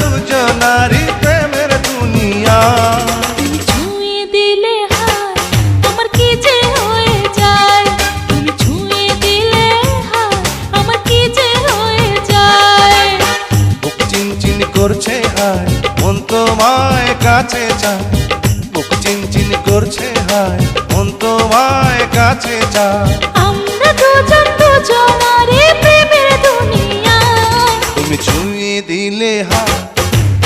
দুজনারি প্রেমের দুনিয়া। দিলে আমার কি যে দিলে হায় আমার কি যে হয়ে যায়? বুক করছে হায় মন তোমায় কাছে চায়। বুক চিনচিন করছে হায় মন তোমায় কাছে চায়।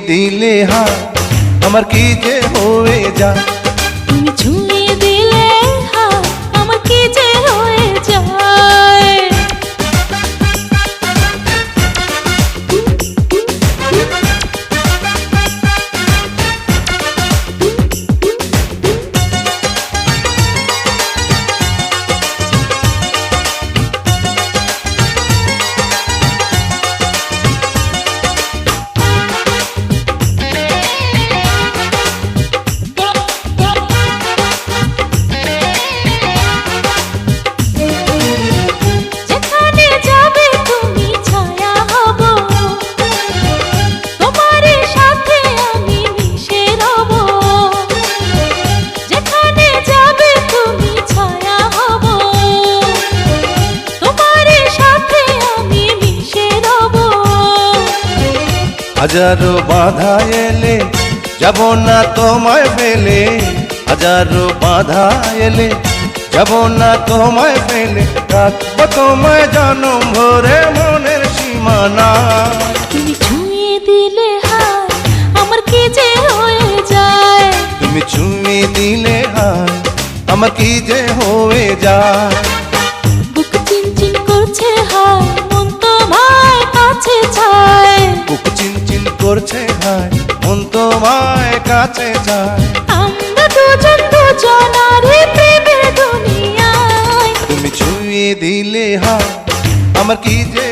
দিলে হাত আমার কি যে হয়ে যায় তুমি হাজারো বাধা এলে যাব না তোমায় ফেলে। হাজারো বাধা এলে যাব না তোমায় ফেলে। রাখব তোমায় জনম ভরে মনের সীমানা। তুমি ছুঁয়ে দিলে হায় আমার কি যে হয়ে যায়? তুমি ছুঁয়ে দিলে হায় আমার কি যে হয়ে যায়? করছে ভাই মন তোমায় কাছে যায় আমরা দুজন দুজনারে প্রেমের দুনিয়ায়। তুমি ছুঁয়ে দিলে হায় আমার কি যে